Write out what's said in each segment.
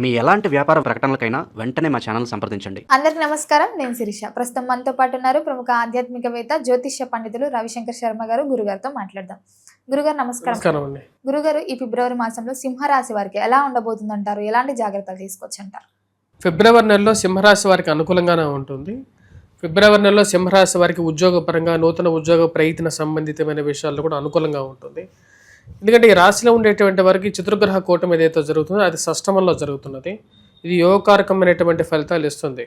మీ ఎలాంటి వ్యాపార ప్రకటనలకైనా వెంటనే మా ఛానల్ సంప్రదించండి. అందరికి నమస్కారం. నేను శిరీష. ప్రస్తుతం మనతో పాటు ఉన్నారు ప్రముఖ ఆధ్యాత్మికవేత్త జ్యోతిష్య పండితులు రవిశంకర్ శర్మ గారు గురుగారితో మాట్లాడదాం. గురుగారు నమస్కారం. నమస్కారం అండి. గురుగారు ఈ ఫిబ్రవరి మాసంలో సింహరాశి వారికి ఎలా ఉండబోతుంది అంటారు ఎలాంటి జాగ్రత్తలు తీసుకోవచ్చు అంటారు ఫిబ్రవరి నెలలో సింహరాశి వారికి అనుకూలంగానే ఉంటుంది. ఫిబ్రవరి నెలలో సింహరాశి వారికి ఉద్యోగపరంగా నూతన ఉద్యోగ ప్రయత్న సంబంధితమైన విషయాల్లో కూడా అనుకూలంగా ఉంటుంది. ఎందుకంటే ఈ రాశిలో ఉండేటువంటి వారికి చతుర్గ్రహ కూటమి ఏదైతే జరుగుతుందో అది సష్టమంలో జరుగుతున్నది. ఇది యోగకారకమైనటువంటి ఫలితాలు ఇస్తుంది.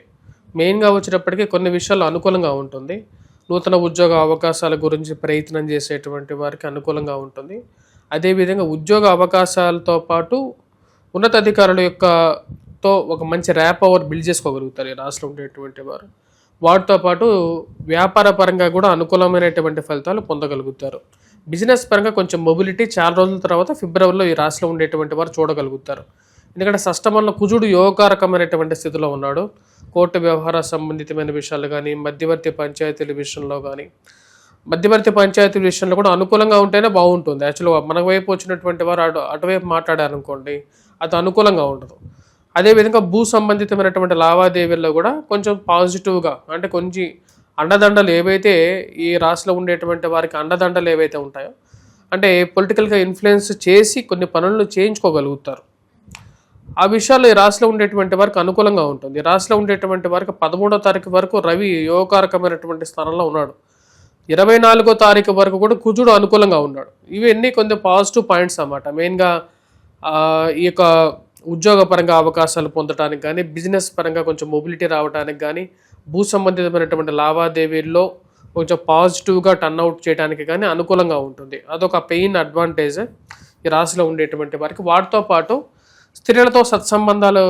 మెయిన్గా వచ్చినప్పటికీ కొన్ని విషయాలు అనుకూలంగా ఉంటుంది. నూతన ఉద్యోగ అవకాశాల గురించి ప్రయత్నం చేసేటువంటి వారికి అనుకూలంగా ఉంటుంది. అదేవిధంగా ఉద్యోగ అవకాశాలతో పాటు ఉన్నతాధికారుల యొక్క తో ఒక మంచి ర్యాప్ అవర్ బిల్డ్ చేసుకోగలుగుతారు ఈ రాష్ట్రంలో ఉండేటువంటి వారు. వాటితో పాటు వ్యాపార పరంగా కూడా అనుకూలమైనటువంటి ఫలితాలు పొందగలుగుతారు. బిజినెస్ పరంగా కొంచెం మొబిలిటీ చాలా రోజుల తర్వాత ఫిబ్రవరిలో ఈ రాశిలో ఉండేటువంటి వారు చూడగలుగుతారు. ఎందుకంటే సష్టమంలో కుజుడు యోగకారకమైనటువంటి స్థితిలో ఉన్నాడు. కోర్టు వ్యవహార సంబంధితమైన విషయాలు కానీ మధ్యవర్తి పంచాయతీల విషయంలో కానీ మధ్యవర్తి పంచాయతీ విషయంలో కూడా అనుకూలంగా ఉంటేనే బాగుంటుంది. యాక్చువల్గా మన వైపు వచ్చినటువంటి వారు అటు అటువైపు మాట్లాడారనుకోండి అది అనుకూలంగా ఉండదు. అదేవిధంగా భూ సంబంధితమైనటువంటి లావాదేవీల్లో కూడా కొంచెం పాజిటివ్గా అంటే కొంచెం అండదండలు ఏవైతే ఈ రాశిలో ఉండేటువంటి వారికి అండదండలు ఏవైతే ఉంటాయో అంటే పొలిటికల్గా ఇన్ఫ్లుయెన్స్ చేసి కొన్ని పనులను చేయించుకోగలుగుతారు. ఆ విషయాల్లో ఈ రాశిలో ఉండేటువంటి వారికి అనుకూలంగా ఉంటుంది. రాష్ట్రంలో రాశిలో ఉండేటువంటి వారికి పదమూడో తారీఖు వరకు రవి యోగకారకమైనటువంటి స్థానంలో ఉన్నాడు. ఇరవై నాలుగో తారీఖు వరకు కూడా కుజుడు అనుకూలంగా ఉన్నాడు. ఇవన్నీ కొంచెం పాజిటివ్ పాయింట్స్ అన్నమాట. మెయిన్గా ఈ యొక్క ఉద్యోగపరంగా అవకాశాలు పొందడానికి కానీ బిజినెస్ పరంగా కొంచెం మొబిలిటీ రావడానికి కానీ భూ సంబంధితమైనటువంటి లావాదేవీల్లో కొంచెం పాజిటివ్గా టర్న్అవుట్ చేయడానికి కానీ అనుకూలంగా ఉంటుంది. అదొక పెయిన్ అడ్వాంటేజ్ ఈ రాశిలో ఉండేటువంటి వారికి. వాటితో పాటు స్త్రీలతో సత్సంబంధాలు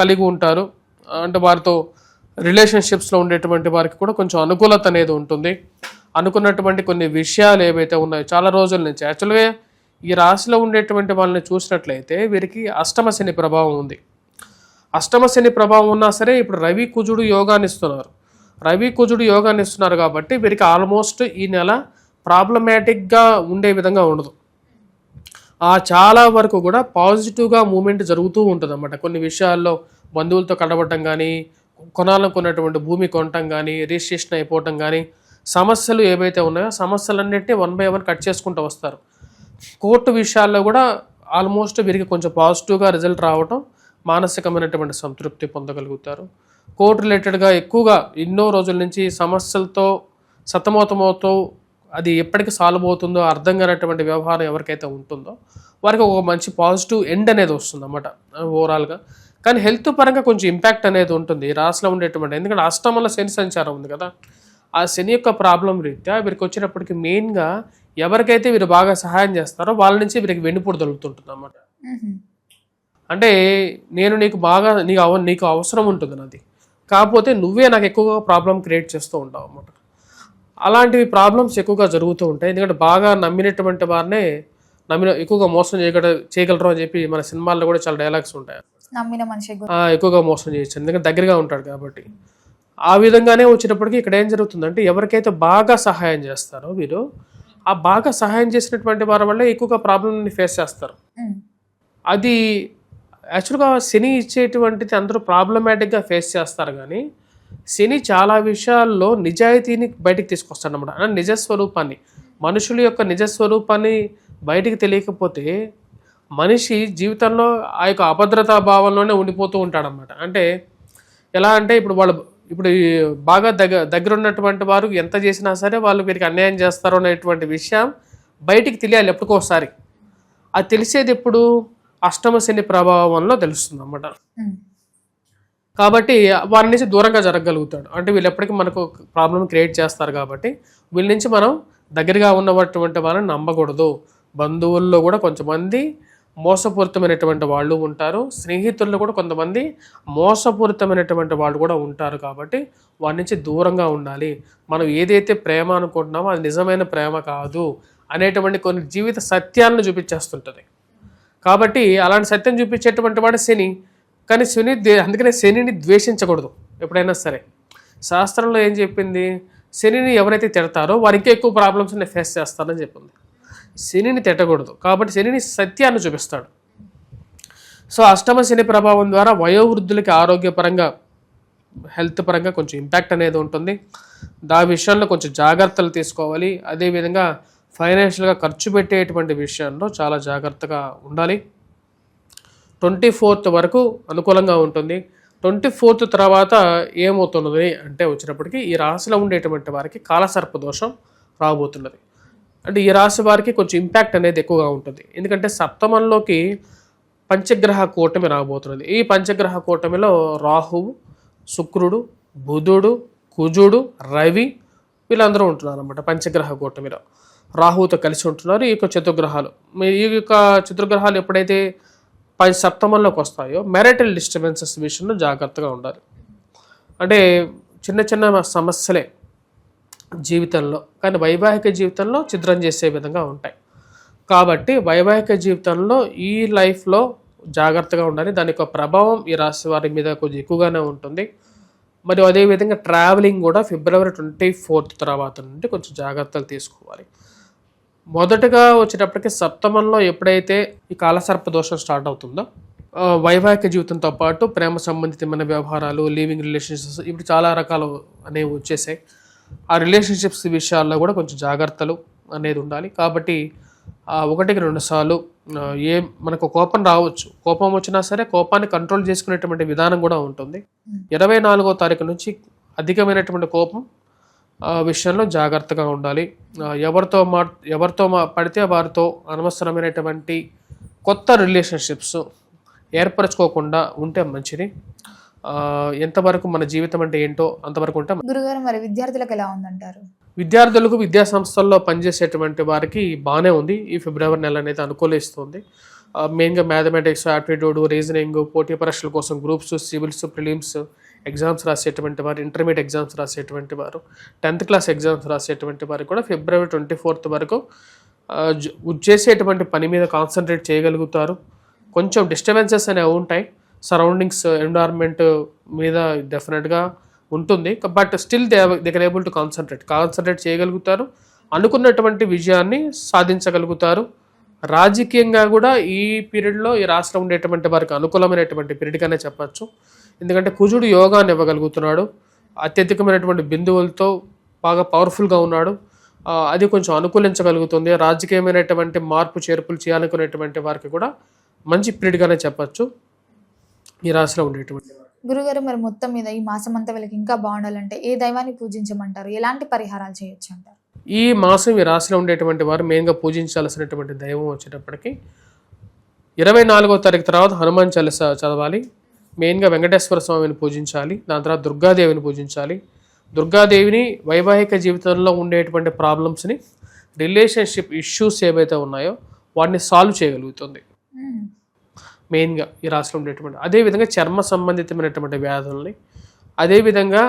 కలిగి ఉంటారు. అంటే వారితో రిలేషన్షిప్స్లో ఉండేటువంటి వారికి కూడా కొంచెం అనుకూలత అనేది ఉంటుంది. అనుకున్నటువంటి కొన్ని విషయాలు ఏవైతే ఉన్నాయో చాలా రోజుల నుంచి యాక్చువల్గా ఈ రాశిలో ఉండేటువంటి వాళ్ళని చూసినట్లయితే వీరికి అష్టమ శని ప్రభావం ఉంది. అష్టమ శని ప్రభావం ఉన్నా సరే ఇప్పుడు రవి కుజుడు యోగాన్ని ఇస్తున్నారు. రవి కుజుడు యోగాన్ని ఇస్తున్నారు కాబట్టి వీరికి ఆల్మోస్ట్ ఈ నెల ప్రాబ్లమాటిక్గా ఉండే విధంగా ఉండదు. ఆ చాలా వరకు కూడా పాజిటివ్గా మూమెంట్ జరుగుతూ ఉంటుంది అన్నమాట కొన్ని విషయాల్లో బంధువులతో కడబడటం కానీ కొనాలనుకున్నటువంటి భూమి కొనటం కానీ రిజిస్ట్రేషన్ అయిపోవటం కానీ సమస్యలు ఏవైతే ఉన్నాయో సమస్యలన్నింటినీ వన్ బై వన్ కట్ చేసుకుంటూ వస్తారు. కోర్టు విషయాల్లో కూడా ఆల్మోస్ట్ వీరికి కొంచెం పాజిటివ్గా రిజల్ట్ రావటం మానసికమైనటువంటి సంతృప్తి పొందగలుగుతారు. కోర్టు రిలేటెడ్గా ఎక్కువగా ఎన్నో రోజుల నుంచి సమస్యలతో సతమతమవుతూ అది ఎప్పటికి సాల్వ్ అవుతుందో అర్థం కానటువంటి వ్యవహారం ఎవరికైతే ఉంటుందో వారికి ఒక మంచి పాజిటివ్ ఎండ్ అనేది వస్తుంది అన్నమాట ఓవరాల్గా. కానీ హెల్త్ పరంగా కొంచెం ఇంపాక్ట్ అనేది ఉంటుంది ఈ రాశిలో ఉండేటువంటి. ఎందుకంటే అష్టమంలో శని సంచారం ఉంది కదా ఆ శని యొక్క ప్రాబ్లం రీత్యా వీరికి వచ్చినప్పటికీ మెయిన్గా ఎవరికైతే వీరు బాగా సహాయం చేస్తారో వాళ్ళ నుంచి వీరికి వెన్నుపూడి దొరుకుతుంటుంది అన్నమాట అంటే నేను నీకు బాగా నీకు అవ నీకు అవసరం ఉంటుంది నాది. కాకపోతే నువ్వే నాకు ఎక్కువగా ప్రాబ్లం క్రియేట్ చేస్తూ ఉంటావు అన్నమాట. అలాంటివి ప్రాబ్లమ్స్ ఎక్కువగా జరుగుతూ ఉంటాయి. ఎందుకంటే బాగా నమ్మినటువంటి వారినే నమ్మిన ఎక్కువగా మోసం చేయగల చేయగలరు అని చెప్పి మన సినిమాల్లో కూడా చాలా డైలాగ్స్ ఉంటాయి. నమ్మిన మనిషి ఎక్కువగా మోసం చేయొచ్చు. ఎందుకంటే దగ్గరగా ఉంటాడు కాబట్టి. ఆ విధంగానే వచ్చేటప్పటికి ఇక్కడ ఏం జరుగుతుందంటే ఎవరికైతే బాగా సహాయం చేస్తారో వీరు ఆ బాగా సహాయం చేసినటువంటి వారి వల్ల ఎక్కువగా ప్రాబ్లమ్ని ఫేస్ చేస్తారు. అది యాక్చువల్గా శని ఇచ్చేటువంటిది అందరూ ప్రాబ్లమాటిక్గా ఫేస్ చేస్తారు కానీ శని చాలా విషయాల్లో నిజాయితీని బయటికి తీసుకొస్తాడు అనమాట అంటే నిజస్వరూపాన్ని మనుషుల యొక్క నిజస్వరూపాన్ని బయటికి తెలియకపోతే మనిషి జీవితంలో ఆ యొక్క అభద్రతా భావంలోనే ఉండిపోతూ ఉంటాడనమాట అంటే ఎలా అంటే ఇప్పుడు వాళ్ళు ఇప్పుడు బాగా దగ్గర దగ్గర ఉన్నటువంటి వారు ఎంత చేసినా సరే వాళ్ళు వీరికి అన్యాయం చేస్తారు అనేటువంటి విషయం బయటికి తెలియాలి ఎప్పటికోసారి అది తెలిసేది ఎప్పుడు? అష్టమ శని ప్రభావంలో తెలుస్తుంది అన్నమాట. కాబట్టి వారి నుంచి దూరంగా జరగగలుగుతాడు. అంటే వీళ్ళు ఎప్పటికీ మనకు ప్రాబ్లం క్రియేట్ చేస్తారు కాబట్టి వీళ్ళ నుంచి మనం దగ్గరగా ఉన్నటువంటి వాళ్ళని నమ్మకూడదు. బంధువుల్లో కూడా కొంతమంది మోసపూరితమైనటువంటి వాళ్ళు ఉంటారు. స్నేహితుల్లో కూడా కొంతమంది మోసపూరితమైనటువంటి వాళ్ళు కూడా ఉంటారు కాబట్టి వారి నుంచి దూరంగా ఉండాలి. మనం ఏదైతే ప్రేమ అనుకుంటున్నామో అది నిజమైన ప్రేమ కాదు అనేటువంటి కొన్ని జీవిత సత్యాలను చూపించేస్తుంటుంది. కాబట్టి అలాంటి సత్యం చూపించేటువంటి వాడు శని. కానీ శని అందుకనే శనిని ద్వేషించకూడదు ఎప్పుడైనా సరే. శాస్త్రంలో ఏం చెప్పింది? శనిని ఎవరైతే తిడతారో వారికి ఎక్కువ ప్రాబ్లమ్స్ని ఫేస్ చేస్తారని చెప్పింది. శనిని తిట్టకూడదు. కాబట్టి శనిని సత్యాన్ని చూపిస్తాడు. సో అష్టమ శని ప్రభావం ద్వారా వయోవృద్ధులకి ఆరోగ్యపరంగా హెల్త్ పరంగా కొంచెం ఇంపాక్ట్ అనేది ఉంటుంది. దా విషయంలో కొంచెం జాగ్రత్తలు తీసుకోవాలి. అదేవిధంగా ఫైనాన్షియల్గా ఖర్చు పెట్టేటువంటి విషయంలో చాలా జాగ్రత్తగా ఉండాలి. ట్వంటీ ఫోర్త్ వరకు అనుకూలంగా ఉంటుంది. ట్వంటీ ఫోర్త్ తర్వాత ఏమవుతున్నది అంటే వచ్చినప్పటికీ ఈ రాశిలో ఉండేటువంటి వారికి కాలసర్ప దోషం రాబోతున్నది. అంటే ఈ రాశి వారికి కొంచెం ఇంపాక్ట్ అనేది ఎక్కువగా ఉంటుంది. ఎందుకంటే సప్తమంలోకి పంచగ్రహ కూటమి రాబోతున్నది. ఈ పంచగ్రహ కూటమిలో రాహువు శుక్రుడు బుధుడు కుజుడు రవి వీళ్ళందరూ ఉంటున్నారు అనమాట పంచగ్రహ కూటమిలో. రాహువుతో కలిసి ఉంటున్నారు. ఈ యొక్క చతుర్గ్రహాలు మీ- ఈ యొక్క చతుర్గ్రహాలు ఎప్పుడైతే పై సప్తమంలోకి వస్తాయో మ్యారిటల్ డిస్టర్బెన్సెస్ విషయంలో జాగ్రత్తగా ఉండాలి. అంటే చిన్న చిన్న సమస్యలే జీవితంలో. కానీ వైవాహిక జీవితంలో చిద్రం చేసే విధంగా ఉంటాయి. కాబట్టి వైవాహిక జీవితంలో ఈ లైఫ్లో జాగ్రత్తగా ఉండాలి. దాని యొక్క ప్రభావం ఈ రాశి వారి మీద కొంచెం ఎక్కువగానే ఉంటుంది. మరియు అదేవిధంగా ట్రావెలింగ్ కూడా ఫిబ్రవరి ట్వంటీ ఫోర్త్ తర్వాత నుండి కొంచెం జాగ్రత్తలు తీసుకోవాలి. మొదటగా వచ్చేటప్పటికి సప్తమంలో ఎప్పుడైతే ఈ కాలసర్ప దోషం స్టార్ట్ అవుతుందో వైవాహిక జీవితంతో పాటు ప్రేమ సంబంధితమైన వ్యవహారాలు లివింగ్ రిలేషన్షిప్స్ ఇప్పుడు చాలా రకాలు అనేవి వచ్చేసాయి. ఆ రిలేషన్షిప్స్ విషయాల్లో కూడా కొంచెం జాగ్రత్తలు అనేది ఉండాలి. కాబట్టి ఒకటికి రెండు సార్లు ఏ మనకు కోపం రావచ్చు కోపం వచ్చినా సరే కోపాన్ని కంట్రోల్ చేసుకునేటువంటి విధానం కూడా ఉంటుంది. ఇరవై నాలుగో తారీఖు నుంచి అధికమైనటువంటి కోపం విషయంలో జాగ్రత్తగా ఉండాలి. ఎవరితో మా ఎవరితో మా పడితే వారితో అనవసరమైనటువంటి కొత్త రిలేషన్షిప్స్ ఏర్పరచుకోకుండా ఉంటే మంచిది. ఎంతవరకు మన జీవితం అంటే ఏంటో అంతవరకు ఉంటే గురుగారు మరి విద్యార్థులకు ఎలా ఉందంటారు? విద్యార్థులకు విద్యా సంస్థల్లో పనిచేసేటువంటి వారికి బాగానే ఉంది. ఈ ఫిబ్రవరి నెల అనేది అనుకూలిస్తుంది. మెయిన్గా మ్యాథమెటిక్స్ యాప్టిట్యూడ్ రీజనింగ్ పోటీ పరీక్షల కోసం గ్రూప్స్ సివిల్స్ ప్రిలిమ్స్ ఎగ్జామ్స్ రాసేటువంటి వారు ఇంటర్మీడియట్ ఎగ్జామ్స్ రాసేటువంటి వారు టెన్త్ క్లాస్ ఎగ్జామ్స్ రాసేటువంటి వారు కూడా ఫిబ్రవరి ట్వంటీ ఫోర్త్ వరకు చేసేటువంటి పని మీద కాన్సన్ట్రేట్ చేయగలుగుతారు. కొంచెం డిస్టర్బెన్సెస్ అనేవి ఉంటాయి. సరౌండింగ్స్ ఎన్విరాన్మెంట్ మీద డెఫినెట్గా ఉంటుంది. But still they they can able to concentrate. Concentrate చేయగలుగుతారు. అనుకున్నటువంటి విజయాన్ని సాధించగలుగుతారు. రాజకీయంగా కూడా ఈ పీరియడ్లో ఈ రాష్ట్రం ఉండేటువంటి వారికి అనుకూలమైనటువంటి పీరియడ్గానే చెప్పచ్చు. ఎందుకంటే కుజుడు యోగాన్ని ఇవ్వగలుగుతున్నాడు. అత్యధికమైనటువంటి బిందువులతో బాగా పవర్ఫుల్గా ఉన్నాడు. అది కొంచెం అనుకూలించగలుగుతుంది. రాజకీయమైనటువంటి మార్పు చేర్పులు చేయాలనుకునేటువంటి వారికి కూడా మంచి పీరియడ్గానే చెప్పచ్చు. ఈ రాశిలో ఉండేటువంటి గురుగారు మరి మొత్తం మీద ఈ మాసం అంతా వీళ్ళకి ఇంకా బాగుండాలంటే ఏ దైవాన్ని పూజించమంటారు? ఎలాంటి పరిహారాలు చేయొచ్చు అంటారు? ఈ మాసం ఈ రాశిలో ఉండేటువంటి వారు మెయిన్గా పూజించాల్సినటువంటి దైవం వచ్చేటప్పటికి ఇరవై నాలుగో తారీఖు తర్వాత హనుమాన్ చాలీస చదవాలి. మెయిన్గా వెంకటేశ్వర స్వామిని పూజించాలి. దాని తర్వాత దుర్గాదేవిని పూజించాలి. దుర్గాదేవిని వైవాహిక జీవితంలో ఉండేటువంటి ప్రాబ్లమ్స్ని రిలేషన్షిప్ ఇష్యూస్ ఏవైతే ఉన్నాయో వాటిని సాల్వ్ చేయగలుగుతుంది. మెయిన్గా ఈ రాశిలో ఉండేటువంటి అదేవిధంగా చర్మ సంబంధితమైనటువంటి వ్యాధుల్ని అదేవిధంగా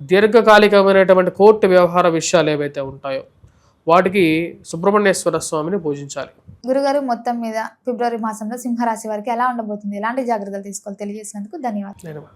దీర్ఘకాలికమైనటువంటి కోర్టు వ్యవహార విషయాలు ఏవైతే ఉంటాయో వాటికి సుబ్రహ్మణ్యేశ్వర స్వామిని పూజించాలి. గురుగారు మొత్తం మీద ఫిబ్రవరి మాసంలో సింహరాశి వారికి ఎలా ఉండబోతుంది? ఎలాంటి జాగ్రత్తలు తీసుకోవాలి? తెలియజేసినందుకు ధన్యవాదాలు.